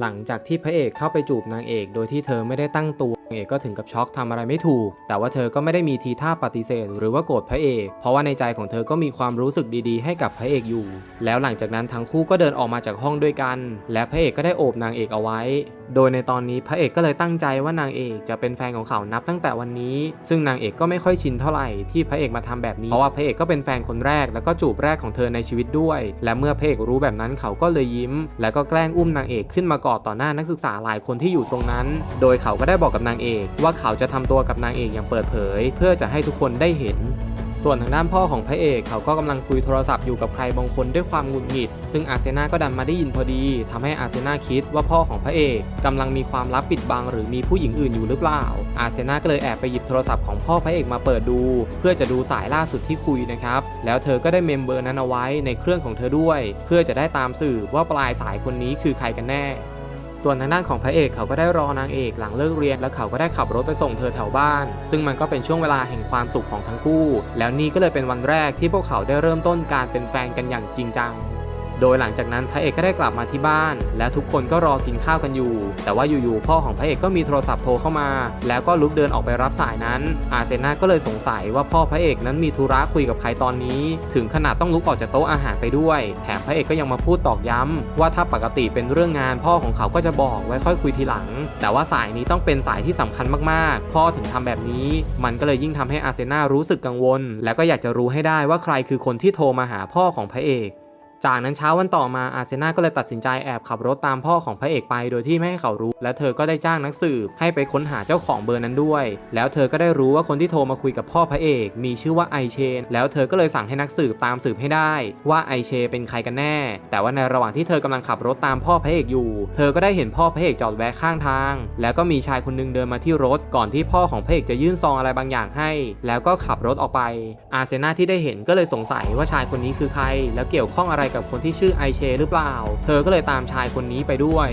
หลังจากที่พระเอกเข้าไปจูบนางเอก โดยที่เธอไม่ได้ตั้งตัวนางเอกก็ถึงกับช็อกทำอะไรไม่ถูก แต่ว่าเธอก็ไม่ได้มีทีท่าปฏิเสธ หรือว่าโกรธพระเอก เพราะว่าในใจของเธอก็มีความรู้สึกดีๆ ให้กับพระเอกอยู่ แล้วหลังจากนั้นทั้งคู่ก็เดินออกมาจากห้องด้วยกัน และพระเอกก็ได้โอบนางเอกเอาไว้ โดยในตอนนี้พระเอกก็เลยตั้งใจว่านางเอกจะเป็นแฟนของเขานับตั้งแต่วันนี้ ซึ่งนางเอกก็ไม่ค่อยชินเท่าไหร่ที่พระเอกมาทำแบบนี้เพราะว่าพระเอกก็เป็นแฟนคนแรกแล้วก็จูบแรกของเธอในชีวิตด้วย และเมื่อพระเอกรู้แบบนั้นเขาก็เลยยิ้ม แล้วก็แกล้งอุ้มนางเอกขึ้นมากอดต่อหน้านักศึกษาหลายคนที่อยู่ตรงนั้น โดยเขาก็ได้บอกกับนางเอก ว่าเขาจะทำตัวกับนางเอกอย่างเปิดเผย เพื่อจะให้ทุกคนได้เห็น ส่วนทางด้านพ่อของพระเอกเขาก็กำลังคุยโทรศัพท์อยู่กับใครบางคนด้วยความงุดหงิด ซึ่งอาเซนาก็ดันมาได้ยินพอดีทำให้อาเซนาคิดว่าพ่อของพระเอกกำลังมีความลับปิดบังหรือมีผู้หญิงอื่นอยู่หรือเปล่า อาเซนาก็เลยแอบไปหยิบโทรศัพท์ของพ่อพระเอกมาเปิดดู เพื่อจะดูสายล่าสุดที่คุยนะครับ แล้วเธอก็ได้เมมเบอร์นั้นเอาไว้ในเครื่องของเธอด้วย เพื่อจะได้ตามสืบว่าปลายสายคนนี้คือใครกันแน่ ส่วนทางด้านของพระเอกเขาก็ได้รอนางเอกหลังเลิกเรียน แล้วเขาก็ได้ขับรถไปส่งเธอแถวบ้าน ซึ่งมันก็เป็นช่วงเวลาแห่งความสุขของทั้งคู่ แล้วนี่ก็เลยเป็นวันแรกที่พวกเขาได้เริ่มต้นการเป็นแฟนกันอย่างจริงจัง โดยหลังจากนั้นพระเอกก็ได้กลับมาที่บ้าน และทุกคนก็รอกินข้าวกันอยู่ แต่ว่าอยู่ๆพ่อของพระเอกก็มีโทรศัพท์โทรเข้ามา แล้วก็ลุกเดินออกไปรับสายนั้น อาเซนาก็เลยสงสัยว่าพ่อพระเอกนั้นมีธุระคุยกับใครตอนนี้ ถึงขนาดต้องลุกออกจากโต๊ะอาหารไปด้วย แถมพระเอกก็ยังมาพูดตอกย้ำว่าถ้าปกติเป็นเรื่องงานพ่อของเขาก็จะบอกไว้ค่อยคุยทีหลัง แต่ว่าสายนี้ต้องเป็นสายที่สำคัญมากๆ พ่อถึงทำแบบนี้ มันก็เลยยิ่งทำให้อาเซนารู้สึกกังวล และก็อยากจะรู้ให้ได้ว่าใครคือคนที่โทรมาหาพ่อของพระเอก จากนั้นเช้าวันต่อมาอาเซนาก็เลยตัดสินใจแอบขับรถตามพ่อของพระเอกไปโดยที่ไม่ให้เขารู้ และเธอก็ได้จ้างนักสืบให้ไปค้นหาเจ้าของเบอร์นั้นด้วย แล้วเธอก็ได้รู้ว่าคนที่โทรมาคุยกับพ่อพระเอก มีชื่อว่าไอเชน แล้วเธอก็เลยสั่งให้นักสืบตามสืบให้ได้ว่าไอเชนเป็นใครกันแน่ แต่ว่าในระหว่างที่เธอกำลังขับรถตามพ่อพระเอกอยู่ เธอก็ได้เห็นพ่อพระเอกจอดแวะข้างทาง แล้วก็มีชายคนหนึงเดินมาที่รถก่อนที่พ่อของพระเอกจะยื่นซองอะไรบางอย่างให้ แล้วก็ขับรถออกไป อาเซนาที่ได้เห็นก็เลยสงสัยว่าชายคนนี้คือใคร แล้วเกี่ยวข้องอะไรกับคนที่ชื่อไอเชหรือเปล่า เธอก็เลยตามชายคนนี้ไปด้วย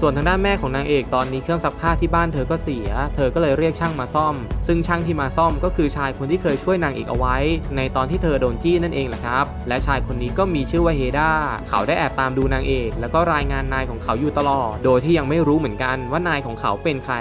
ส่วนทางด้านแม่ของนางเอกตอนนี้เครื่องซักผ้าที่บ้านเธอก็เสีย เธอก็เลยเรียกช่างมาซ่อม ซึ่งช่างที่มาซ่อมก็คือชายคนที่เคยช่วยนางเอกเอาไว้ ในตอนที่เธอโดนจี้นั่นเองแหละครับ และชายคนนี้ก็มีชื่อว่าเฮดาเขาได้แอบตามดูนางเอก แล้วก็รายงานนายของเขาอยู่ตลอด โดยที่ยังไม่รู้เหมือนกันว่านายของเขาเป็นใคร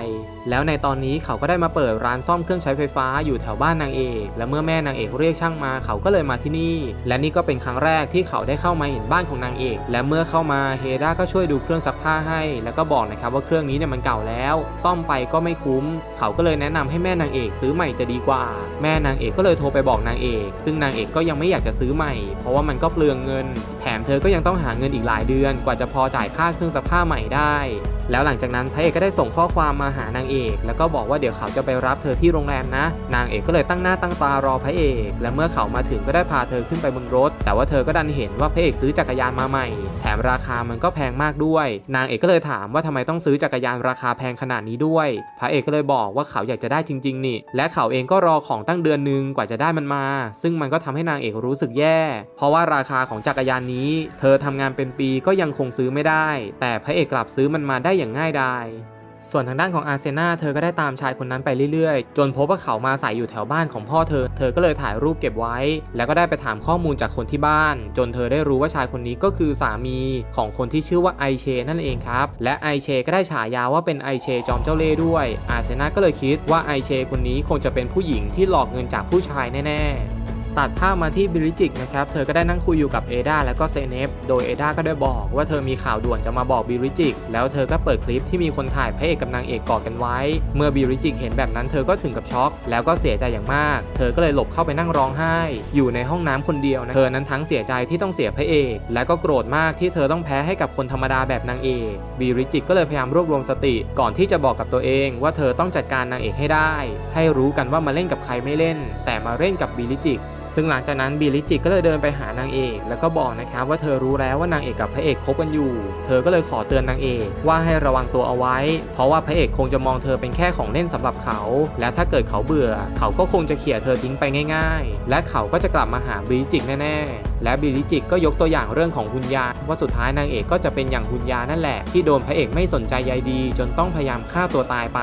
แล้วในตอนนี้เขาก็ได้มาเปิดร้านซ่อมเครื่องใช้ไฟฟ้าอยู่แถวบ้านนางเอก และเมื่อแม่นางเอกเรียกช่างมาเขาก็เลยมาที่นี่ และนี่ก็เป็นครั้งแรกที่เขาได้เข้ามาเห็นบ้านของนางเอก และเมื่อเข้ามาเฮด้าก็ช่วยดูเครื่องซักผ้าให้ แล้วก็บอกนะครับว่าเครื่องนี้เนี่ยมันเก่าแล้ว ซ่อมไปก็ไม่คุ้ม เขาก็เลยแนะนำให้แม่นางเอกซื้อใหม่จะดีกว่า แม่นางเอกก็เลยโทรไปบอกนางเอก ซึ่งนางเอกก็ยังไม่อยากจะซื้อใหม่ เพราะว่ามันก็เปลืองเงิน แถมเธอก็ยังต้องหาเงินอีกหลายเดือน กว่าจะพอจ่ายค่าเครื่องซักผ้าใหม่ได้ แล้วหลังจากนั้นพระเอกก็ได้ส่งข้อความมาหานางเอก แล้วก็บอกว่าเดี๋ยวเขาจะไปรับเธอที่โรงแรมนะ นางเอกก็เลยตั้งหน้าตั้งตารอพระเอก และเมื่อเขามาถึงก็ได้พาเธอขึ้นไปบนรถ แต่ว่าเธอก็ดันเห็นว่าพระเอกซื้อจักรยานมาใหม่ แถมราคามันก็แพงมากด้วย นางเอกก็เลยถามว่าทำไมต้องซื้อจักรยานราคาแพงขนาดนี้ด้วย พระเอกก็เลยบอกว่าเขาอยากจะได้จริง ๆ นี่ และเขาเองก็รอของตั้งเดือนนึงกว่าจะได้มันมา ซึ่งมันก็ทำให้นางเอกรู้สึกแย่ เพราะว่าราคาของจักรยานนี้ เธอทำงานเป็นปีก็ยังคงซื้อไม่ได้ แต่พระเอกกลับซื้อมันมาได้อย่างง่ายดาย ส่วนทางด้านของอาร์เซนาเธอก็ได้ตามชายคนนั้นไปเรื่อยๆ จนพบว่าเขามาใส่อยู่แถวบ้านของพ่อเธอ เธอก็เลยถ่ายรูปเก็บไว้ แล้วก็ได้ไปถามข้อมูลจากคนที่บ้าน จนเธอได้รู้ว่าชายคนนี้ก็คือสามีของคนที่ชื่อว่าไอเช นั่นเองครับ และไอเช ก็ได้ฉายาว่าเป็นไอเช จอมเจ้าเล่ห์ด้วย อาร์เซนาก็เลยคิดว่าไอเช คนนี้คงจะเป็นผู้หญิงที่หลอกเงินจากผู้ชายแน่ ๆ ตัดภาพมาที่บิลิจิกนะครับเธอก็ได้นั่งคุยอยู่กับเอดาแล้วก็เซเนฟโดยเอดาก็ได้บอกว่าเธอมีข่าวด่วนจะมาบอกบิลิจิก แล้วเธอก็เปิดคลิปที่มีคนถ่ายพระเอกกับนางเอกกอดกันไว้ เมื่อบิลิจิกเห็นแบบนั้นเธอก็ถึงกับช็อก แล้วก็เสียใจอย่างมาก เธอก็เลยหลบเข้าไปนั่งร้องไห้ อยู่ในห้องน้ำคนเดียวนะเธอนั้นทั้งเสียใจที่ต้องเสียพระเอก และก็โกรธมากที่เธอต้องแพ้ให้กับคนธรรมดาแบบนางเอกบิลิจิกก็เลยพยายามรวบรวมสติก่อนที่จะบอกกับตัวเอง ว่าเธอต้องจัดการนางเอกให้ได้ ให้รู้กันว่ามาเล่นกับใครไม่เล่น แต่มาเล่นกับบิลิจิก ซึ่งหลังจากนั้นบิลลิจิกก็เลยเดินไปหานางเอก แล้วก็บอกนะครับว่าเธอรู้แล้วว่านางเอกกับพระเอกคบกันอยู่ เธอก็เลยขอเตือนนางเอกว่าให้ระวังตัวเอาไว้ เพราะว่าพระเอกคงจะมองเธอเป็นแค่ของเล่นสำหรับเขา และถ้าเกิดเขาเบื่อ เขาก็คงจะเขี่ยเธอทิ้งไปง่าย ๆ และเขาก็จะกลับมาหาบิลลิจิกแน่ๆ และบิลลิจิกก็ยกตัวอย่างเรื่องของหุนยา ว่าสุดท้ายนางเอกก็จะเป็นอย่างหุนยานั่นแหละที่โดนพระเอกไม่สนใจใยดี จนต้องพยายามฆ่าตัวตายไป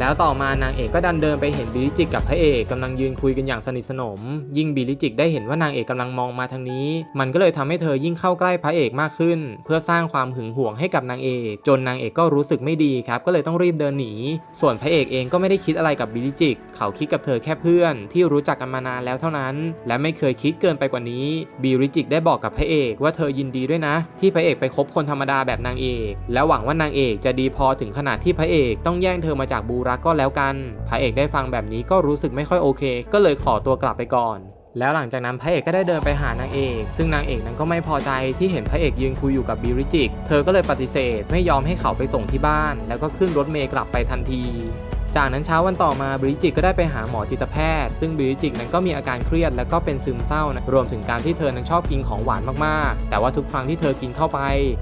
แล้วต่อมานางเอกก็ดันเดินไปเห็นบิลิจิกกับพระเอกกำลังยืนคุยกันอย่างสนิทสนม ยิ่งบิลิจิกได้เห็นว่านางเอกกำลังมองมาทางนี้ มันก็เลยทำให้เธอยิ่งเข้าใกล้พระเอกมากขึ้น เพื่อสร้างความหึงหวงให้กับนางเอก จนนางเอกก็รู้สึกไม่ดีครับก็เลยต้องรีบเดินหนี ส่วนพระเอกเองก็ไม่ได้คิดอะไรกับบิลิจิก เขาคิดกับเธอแค่เพื่อน ที่รู้จักกันมานานแล้วเท่านั้น และไม่เคยคิดเกินไปกว่านี้บิลลิจิกได้บอกกับพระเอกว่าเธอยินดีด้วยนะ ที่พระเอกไปคบคนธรรมดาแบบนางเอก และหวังว่านางเอกจะดีพอถึงขนาดที่พระเอกต้องแย่งเธอมาจากบูรักก็แล้วกัน พระเอกได้ฟังแบบนี้ก็รู้สึกไม่ค่อยโอเค ก็เลยขอตัวกลับไปก่อน แล้วหลังจากนั้นพระเอกก็ได้เดินไปหานางเอก ซึ่งนางเอกนั้นก็ไม่พอใจที่เห็นพระเอกยืนคุยอยู่กับบิริจิก เธอก็เลยปฏิเสธ ไม่ยอมให้เขาไปส่งที่บ้าน แล้วก็ขึ้นรถเมล์กลับไปทันที จากนั้นเช้าวันต่อมาบริจิตก็ได้ไปหาหมอจิตแพทย์ ซึ่งบริจิตนั้นก็มีอาการเครียดและก็เป็นซึมเศร้านะรวมถึงการที่เธอนั้นชอบกินของหวานมากๆ แต่ว่าทุกครั้งที่เธอกินเข้าไป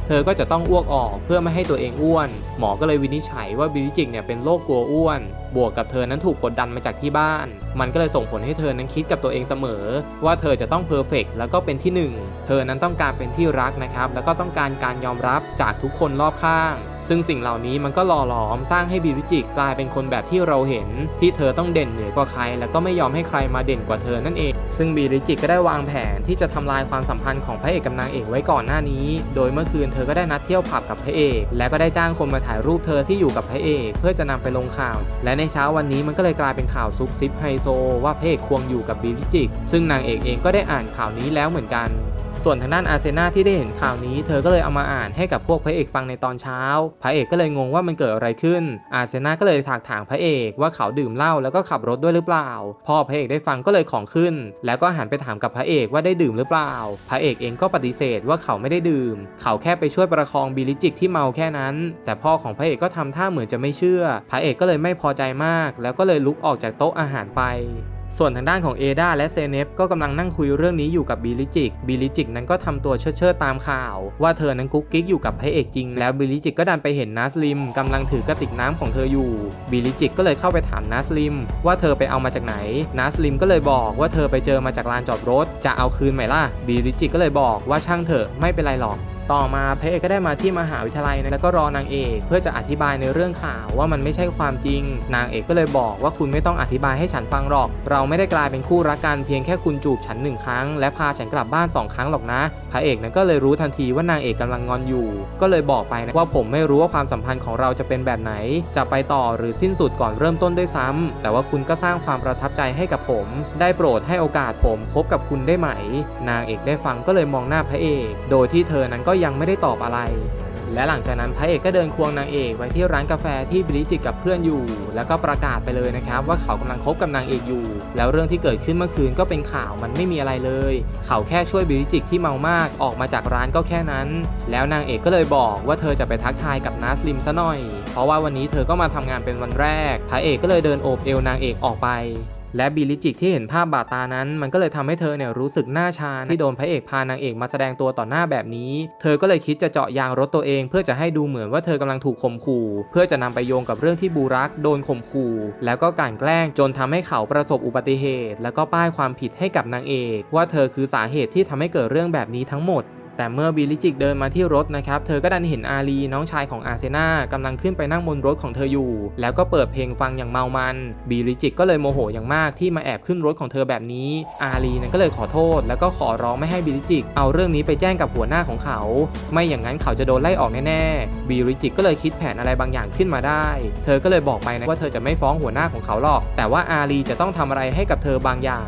เธอก็จะต้องอ้วกออกเพื่อไม่ให้ตัวเองอ้วน หมอก็เลยวินิจฉัยว่าบริจิตเนี่ยเป็นโรคกลัวอ้วน บวกกับเธอนั้นถูกกดดันมาจากที่บ้าน มันก็เลยส่งผลให้เธอนั้นคิดกับตัวเองเสมอ ว่าเธอจะต้องเพอร์เฟกแล้วก็เป็นที่หนึ่งเธอนั้นต้องการเป็นที่รักนะครับ แล้วก็ต้องการการยอมรับจากทุกคนรอบข้าง ซึ่งสิ่งเหล่านี้มันก็หล่อหลอมสร้างให้บิริจิกกลายเป็นคนแบบที่เราเห็น ที่เธอต้องเด่นเหนือกว่าใคร แล้วก็ไม่ยอมให้ใครมาเด่นกว่าเธอนั่นเอง ซึ่งบีริจิกก็ได้วางแผนที่จะทำลายความสัมพันธ์ของพระเอกกับนางเอกไว้ก่อนหน้านี้ โดยเมื่อคืนเธอก็ได้นัดเที่ยวผับกับพระเอก และก็ได้จ้างคนมาถ่ายรูปเธอที่อยู่กับพระเอก เพื่อจะนำไปลงข่าว และในเช้าวันนี้มันก็เลยกลายเป็นข่าวซุบซิบไฮโซว่าพระเอกควงอยู่กับบีริจิกซึ่งนางเอกเองก็ได้อ่านข่าวนี้แล้วเหมือนกัน ส่วนทางด้านอาเซนาที่ได้เห็นข่าวนี้ เธอก็เลยเอามาอ่านให้กับพวกพระเอกฟังในตอนเช้า พระเอกก็เลยงงว่ามันเกิดอะไรขึ้น อาเซนาก็เลยถากถางพระเอกว่าเขาดื่มเหล้าแล้วก็ขับรถด้วยหรือเปล่า พอพระเอกได้ฟังก็เลยของขึ้น แล้วก็หันไปถามกับพระเอกว่าได้ดื่มหรือเปล่า พระเอกเองก็ปฏิเสธว่าเขาไม่ได้ดื่ม เขาแค่ไปช่วยประคองบิลิจิกที่เมาแค่นั้น แต่พ่อของพระเอกก็ทำท่าเหมือนจะไม่เชื่อ พระเอกก็เลยไม่พอใจมาก แล้วก็เลยลุกออกจากโต๊ะอาหารไป ส่วนทางด้านของเอดาและเซเนฟก็กำลังนั่งคุยเรื่องนี้อยู่กับบิลิจิกบิลิจิกนั้นก็ทำตัวเชิดเชิดตามข่าว ว่าเธอนั้นกุ๊กกิ๊กอยู่กับพระเอกจริง แล้วบิลิจิกก็ดันไปเห็นนัสลิมกำลังถือกระติกน้ำของเธออยู่บิลิจิกก็เลยเข้าไปถามนัสลิม ว่าเธอไปเอามาจากไหนนัสลิมก็เลยบอกว่าเธอไปเจอมาจากลานจอดรถ จะเอาคืนไหมล่ะบิลิจิกก็เลยบอกว่าช่างเถอะไม่เป็นไรหรอก ต่อมาพระเอกก็ได้มาที่มหาวิทยาลัยนะแล้วก็รอนางเอกเพื่อจะอธิบายในเรื่องข่าวว่ามันไม่ใช่ความจริง นางเอกก็เลยบอกว่าคุณไม่ต้องอธิบายให้ฉันฟังหรอก เราไม่ได้กลายเป็นคู่รักกันเพียงแค่คุณจูบฉันหนึ่งครั้ง และพาฉันกลับบ้านสองครั้งหรอกนะ พระเอกนั้นก็เลยรู้ทันทีว่านางเอกกำลังงอนอยู่ ก็เลยบอกไปนะว่าผมไม่รู้ว่าความสัมพันธ์ของเราจะเป็นแบบไหน จะไปต่อหรือสิ้นสุดก่อนเริ่มต้นด้วยซ้ำแต่ว่าคุณก็สร้างความประทับใจให้กับผม ได้โปรดให้โอกาสผมคบกับคุณได้ไหม นางเอกได้ฟังก็เลยมองหน้าพระเอก โดยที่เธอนั้นก็ยังไม่ได้ตอบอะไร และหลังจากนั้นพระเอกก็เดินควงนางเอกไว้ที่ร้านกาแฟที่บิลิจิกกับเพื่อนอยู่ แล้วก็ประกาศไปเลยนะครับว่าเขากำลังคบกับนางเอกอยู่ แล้วเรื่องที่เกิดขึ้นเมื่อคืนก็เป็นข่าวมันไม่มีอะไรเลย เขาแค่ช่วยบิลิจิกที่เมามากออกมาจากร้านก็แค่นั้น แล้วนางเอกก็เลยบอกว่าเธอจะไปทักทายกับนัสลิมซะหน่อย เพราะว่าวันนี้เธอก็มาทำงานเป็นวันแรก พระเอกก็เลยเดินโอบเอวนางเอกออกไป และบิลิจิกที่เห็นภาพบาดตานั้น มันก็เลยทำให้เธอเนี่ยรู้สึกหน้าชาที่โดนพระเอกพานางเอกมาแสดงตัวต่อหน้าแบบนี้ เธอก็เลยคิดจะเจาะยางรถตัวเอง เพื่อจะให้ดูเหมือนว่าเธอกำลังถูกข่มขู่ เพื่อจะนำไปโยงกับเรื่องที่บูรักโดนข่มขู่ แล้วก็กลั่นแกล้งจนทำให้เขาประสบอุบัติเหตุ แล้วก็ป้ายความผิดให้กับนางเอก ว่าเธอคือสาเหตุที่ทำให้เกิดเรื่องแบบนี้ทั้งหมด แต่เมื่อบิลิจิกเดินมาที่รถนะครับ เธอก็ดันเห็นอาลีน้องชายของอาเซนากำลังขึ้นไปนั่งบนรถของเธออยู่ แล้วก็เปิดเพลงฟังอย่างเมามัน บิลิจิกก็เลยโมโหอย่างมากที่มาแอบขึ้นรถของเธอแบบนี้ อาลีนั้นก็เลยขอโทษ แล้วก็ขอร้องไม่ให้บิลิจิกเอาเรื่องนี้ไปแจ้งกับหัวหน้าของเขา ไม่อย่างนั้นเขาจะโดนไล่ออกแน่ๆ บิลิจิกก็เลยคิดแผนอะไรบางอย่างขึ้นมาได้ เธอก็เลยบอกไปนะว่าเธอจะไม่ฟ้องหัวหน้าของเขาหรอก แต่ว่าอาลีจะต้องทำอะไรให้กับเธอบางอย่าง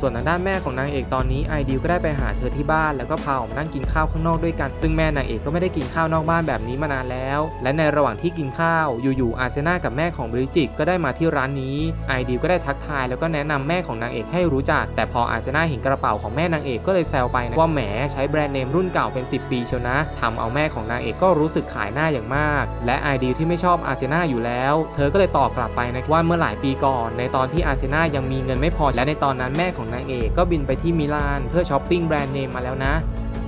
ส่วนทางด้านแม่ของนางเอกตอนนี้ไอดิวก็ได้ไปหาเธอที่บ้านแล้วก็พาออกมนั่งกินข้าวข้างนอกด้วยกัน ซึ่งแม่นางเอกก็ไม่ได้กินข้าวนอกบ้านแบบนี้มานานแล้ว และในระหว่างที่กินข้าว อยู่ๆอาร์เซนากับแม่ของบริจิกก็ได้มาที่ร้านนี้ไอดิวก็ได้ทักทายแล้วก็แนะนำแม่ของนางเอกให้รู้จัก แต่พออาร์เซนาเห็นกระเป๋าของแม่นางเอกก็เลยแซวไปนะว่าแหมใช้แบรนด์เนมรุ่นเก่าเป็น 10 ปีเชียวนะทำเอาแม่ของนางเอกก็รู้สึกขายหน้าอย่างมาก และไอดิวที่ไม่ชอบอาร์เซนาอยู่แล้ว เธอก็เลยตอบกลับไปนะว่าเมื่อหลายปีก่อน ในตอนที่อาเซนายังมีเงินไม่พอและในตอนนั้นแม่ของนางเอกก็บินไปที่มิลานเพื่อช้อปปิ้งแบรนด์เนมมาแล้วนะ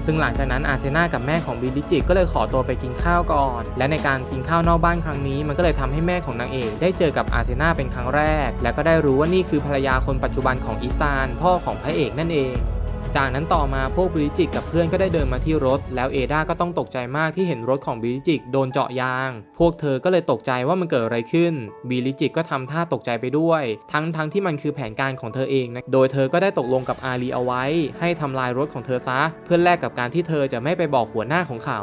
ซึ่งหลังจากนั้นอาร์เซนากับแม่ของบิลลิจิกก็เลยขอตัวไปกินข้าวก่อน และในการกินข้าวนอกบ้านครั้งนี้ มันก็เลยทำให้แม่ของนางเอกได้เจอกับอาร์เซนาเป็นครั้งแรก และก็ได้รู้ว่านี่คือภรรยาคนปัจจุบันของอิซาน พ่อของพระเอกนั่นเอง จากนั้นต่อมาพวกบิลิจิกกับเพื่อนก็ได้เดินมาที่รถ แล้วเอดาก็ต้องตกใจมากที่เห็นรถของบิลิจิกโดนเจาะยาง พวกเธอก็เลยตกใจว่ามันเกิดอะไรขึ้นบิลิจิกก็ทำท่าตกใจไปด้วย ทั้งทั้งที่มันคือแผนการของเธอเองนะโดยเธอก็ได้ตกลงกับอาลีเอาไว้ ให้ทำลายรถของเธอซะ เพื่อแลกกับการที่เธอจะไม่ไปบอกหัวหน้าของเขา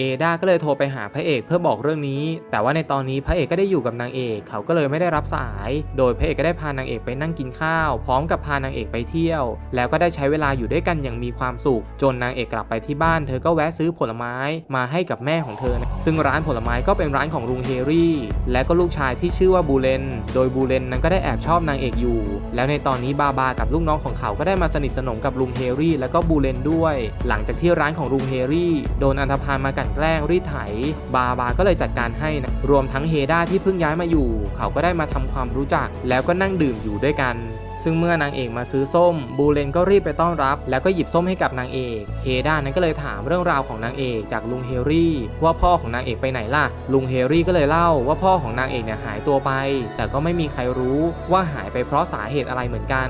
เอดาก็เลยโทรไปหาพระเอกเพื่อบอกเรื่องนี้ แต่ว่าในตอนนี้พระเอกก็ได้อยู่กับนางเอก เขาก็เลยไม่ได้รับสาย โดยพระเอกก็ได้พานางเอกไปนั่งกินข้าว พร้อมกับพานางเอกไปเที่ยว แล้วก็ได้ใช้เวลาอยู่ด้วยกันอย่างมีความสุข จนนางเอกกลับไปที่บ้าน เธอก็แวะซื้อผลไม้มาให้กับแม่ของเธอนะซึ่งร้านผลไม้ก็เป็นร้านของลุงเฮรี่ และก็ลูกชายที่ชื่อว่าบูเลน โดยบูเลนนั้นก็ได้แอบชอบนางเอกอยู่ แล้วในตอนนี้บาบากับลูกน้องของเขาก็ได้มาสนิทสนมกับลุงเฮรี่ แล้วก็บูเลนด้วย หลังจากที่ร้านของลุงเฮรี่ โดนอันธพาลมากลั่นแกล้งรีดไถบาบาก็เลยจัดการให้นะรวมทั้งเฮด้าที่เพิ่งย้ายมาอยู่ เขาก็ได้มาทำความรู้จัก แล้วก็นั่งดื่มอยู่ด้วยกัน ซึ่งเมื่อนางเอกมาซื้อส้ม บูเลนก็รีบไปต้อนรับ แล้วก็หยิบส้มให้กับนางเอกเฮด้านั้นก็เลยถามเรื่องราวของนางเอกจากลุงเฮรี่ ว่าพ่อของนางเอกไปไหนล่ะ ลุงเฮรี่ก็เลยเล่าว่าพ่อของนางเอกเนี่ยหายตัวไป แต่ก็ไม่มีใครรู้ว่าหายไปเพราะสาเหตุอะไรเหมือนกัน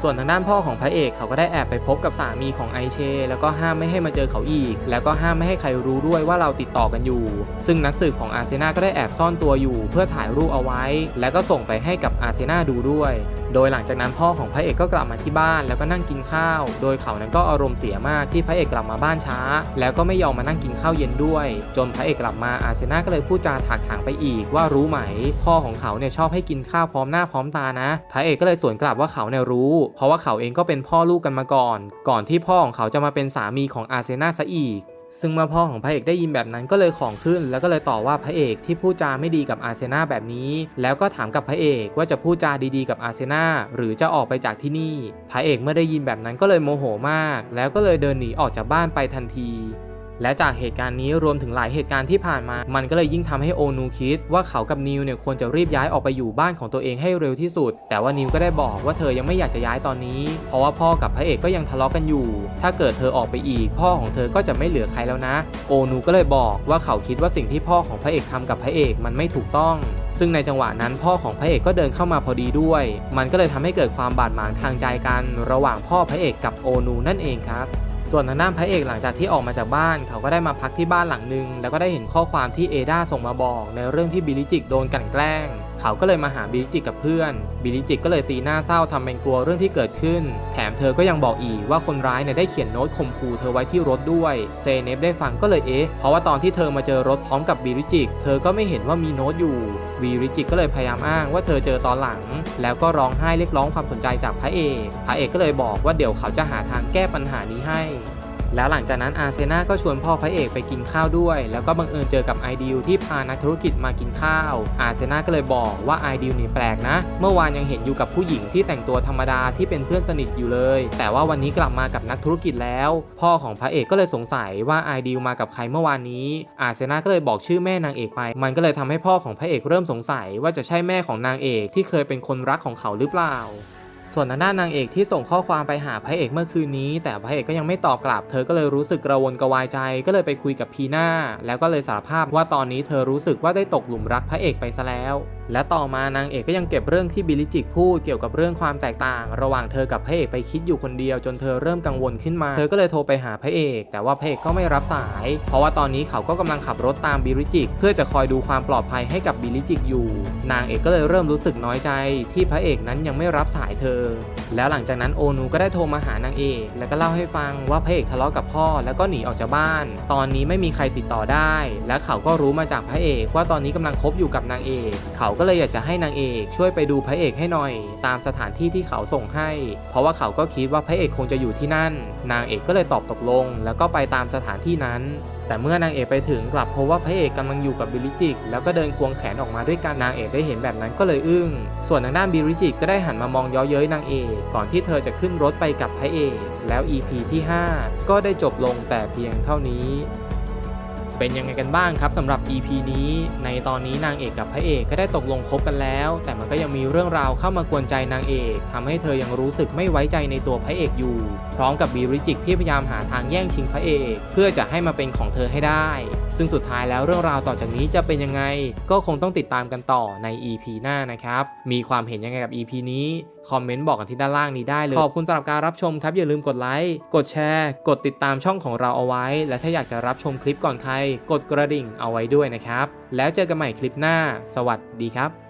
ส่วนทางด้านพ่อของพระเอกเขาก็ได้แอบไปพบกับสามีของไอเช แล้วก็ห้ามไม่ให้มาเจอเขาอีก แล้วก็ห้ามไม่ให้ใครรู้ด้วยว่าเราติดต่อกันอยู่ ซึ่งนักสืบของอาร์เซนาก็ได้แอบซ่อนตัวอยู่ เพื่อถ่ายรูปเอาไว้ แล้วก็ส่งไปให้กับอาร์เซนาดูด้วย โดยหลังจากนั้นพ่อของพระเอกก็กลับมาที่บ้านแล้วก็นั่งกินข้าว โดยเขานั้นก็อารมณ์เสียมากที่พระเอกกลับมาบ้านช้า แล้วก็ไม่ยอมมานั่งกินข้าวเย็นด้วย จนพระเอกกลับมาอาเซนาก็เลยพูดจาถากถางไปอีกว่ารู้ไหม พ่อของเขาเนี่ยชอบให้กินข้าวพร้อมหน้าพร้อมตานะ พระเอกก็เลยสวนกลับว่าเขาเนี่ยรู้ เพราะว่าเขาเองก็เป็นพ่อลูกกันมาก่อน ก่อนที่พ่อของเขาจะมาเป็นสามีของอาเซนาซะอีก ซึ่งเมื่อพ่อของพระเอกได้ยินแบบนั้นก็เลยของขึ้น แล้วก็เลยต่อว่าพระเอกที่พูดจาไม่ดีกับอาร์เซนาแบบนี้ แล้วก็ถามกับพระเอกว่าจะพูดจาดีๆกับอาร์เซนาหรือจะออกไปจากที่นี่ พระเอกเมื่อได้ยินแบบนั้นก็เลยโมโหมาก แล้วก็เลยเดินหนีออกจากบ้านไปทันที และจากเหตุการณ์นี้รวมถึงหลายเหตุการณ์ที่ผ่านมา มันก็เลยยิ่งทำให้โอนูคิด ว่าเขากับนิวเนี่ยควรจะรีบย้ายออกไปอยู่บ้านของตัวเองให้เร็วที่สุด แต่ว่านิวก็ได้บอกว่าเธอยังไม่อยากจะย้ายตอนนี้ เพราะว่าพ่อกับพระเอกก็ยังทะเลาะกันอยู่ ถ้าเกิดเธอออกไปอีก พ่อของเธอก็จะไม่เหลือใครแล้วนะ โอนูก็เลยบอกว่าเขาคิดว่าสิ่งที่พ่อของพระเอกทำกับพระเอกมันไม่ถูกต้อง ซึ่งในจังหวะนั้นพ่อของพระเอกก็เดินเข้ามาพอดีด้วย มันก็เลยทำให้เกิดความบาดหมางทางใจกัน ระหว่างพ่อพระเอกกับโอนูนั่นเองครับ ส่วนทางด้านพระเอกหลังจากที่ออกมาจากบ้าน เขาก็ได้มาพักที่บ้านหลังหนึ่งแล้วก็ได้เห็นข้อความที่เอดาส่งมาบอกในเรื่องที่บิลิจิกโดนกลั่นแกล้ง เขาก็เลยมาหาบิลิจิกับเพื่อน บิลิจิกก็เลยตีหน้าเศร้าทำเป็นกลัวเรื่องที่เกิดขึ้น แถมเธอก็ยังบอกอีกว่าคนร้ายเนี่ยได้เขียนโน้ตข่มขู่เธอไว้ที่รถด้วย เซเนฟได้ฟังก็เลยเอ๊ะ เพราะว่าตอนที่เธอมาเจอรถพร้อมกับบิลิจิกเธอก็ไม่เห็นว่ามีโน้ตอยู่บิลิจิกก็เลยพยายามอ้างว่าเธอเจอตอนหลัง แล้วก็ร้องไห้เรียกร้องความสนใจจากพระเอก พระเอกก็เลยบอกว่าเดี๋ยวเขาจะหาทางแก้ปัญหานี้ให้ แล้วหลังจากนั้นอาเซนาก็ชวนพ่อพระเอกไปกินข้าวด้วย แล้วก็บังเอิญเจอกับไอเดิวที่พานักธุรกิจมากินข้าว อาเซนาก็เลยบอกว่าไอเดิวนี่แปลกนะ เมื่อวานยังเห็นอยู่กับผู้หญิงที่แต่งตัวธรรมดาที่เป็นเพื่อนสนิทอยู่เลย แต่ว่าวันนี้กลับมากับนักธุรกิจแล้ว พ่อของพระเอกก็เลยสงสัยว่าไอเดิวมากับใครเมื่อวานนี้ อาเซนาก็เลยบอกชื่อแม่นางเอกไป มันก็เลยทำให้พ่อของพระเอกเริ่มสงสัยว่าจะใช่แม่ของนางเอกที่เคยเป็นคนรักของเขาหรือเปล่า ส่วนทางด้านนางเอกที่ส่งข้อความไปหาพระเอกเมื่อคืนนี้ แต่พระเอกก็ยังไม่ตอบกลับ เธอก็เลยรู้สึกกระวนกระวายใจ ก็เลยไปคุยกับพีน่าแล้วก็เลยสารภาพว่าตอนนี้เธอรู้สึกว่าได้ตกหลุมรักพระเอกไปซะแล้ว และต่อมานางเอกก็ยังเก็บเรื่องที่บิลิจิกพูดเกี่ยวกับเรื่องความแตกต่าง ระหว่างเธอกับพระเอกไปคิดอยู่คนเดียวจนเธอเริ่มกังวลขึ้นมา เธอก็เลยโทรไปหาพระเอก แต่ว่าพระเอกก็ไม่รับสาย เพราะว่าตอนนี้เขาก็กำลังขับรถตามบิลิจิก เพื่อจะคอยดูความปลอดภัยให้กับบิลลิจิกอยู่ นางเอกก็เลยเริ่มรู้สึกน้อยใจ ที่พระเอกนั้นยังไม่รับสายเธอแล้วหลังจากนั้นโอนูก็ได้โทรมาหานางเอก แล้วก็เล่าให้ฟังว่าพระเอกทะเลาะกับพ่อแล้วก็หนีออกจากบ้าน ตอนนี้ไม่มีใครติดต่อได้ และเขาก็รู้มาจากพระเอกว่าตอนนี้กำลังคบอยู่กับนางเอก เขาก็เลยอยากจะให้นางเอก ช่วยไปดูพระเอกให้หน่อย ตามสถานที่ที่เขาส่งให้ เพราะว่าเขาก็คิดว่าพระเอกคงจะอยู่ที่นั่น นางเอกก็เลยตอบตกลง แล้วก็ไปตามสถานที่นั้น แต่เมื่อนางเอกไปถึงกลับพบว่าพระเอกกำลังอยู่กับบิลิจิก แล้วก็เดินควงแขนออกมาด้วยกันนางเอกได้เห็นแบบนั้นก็เลยอึ้ง ส่วนทางด้านบิลิจิกก็ได้หันมามองย้อเย้ยนางเอกก่อนที่เธอจะขึ้นรถไปกับพระเอก แล้ว EP ที่ 5 ก็ได้จบลงแต่เพียงเท่านี้ เป็นยังไงกันบ้างครับสำหรับ EP นี้ ในตอนนี้นางเอกกับพระเอกก็ได้ตกลงคบกันแล้ว แต่มันก็ยังมีเรื่องราวเข้ามากวนใจนางเอกทำให้เธอยังรู้สึกไม่ไว้ใจในตัวพระเอกอยู่ พร้อมกับบีริจิกที่พยายามหาทางแย่งชิงพระเอก เพื่อจะให้มาเป็นของเธอให้ได้ ซึ่งสุดท้ายแล้วเรื่องราวต่อจากนี้จะเป็นยังไง ก็คงต้องติดตามกันต่อใน EP หน้านะครับมีความเห็นยังไงกับ EP นี้คอมเมนต์บอกกันที่ด้านล่างนี้ได้เลยขอบคุณสำหรับการรับชมครับอย่าลืมกดไลค์กดแชร์ กดติดตามช่องของเราเอาไว้ และถ้าอยากจะรับชมคลิปก่อนใครกดกระดิ่งเอาไว้ด้วยนะครับ แล้วเจอกันใหม่คลิปหน้า สวัสดีครับ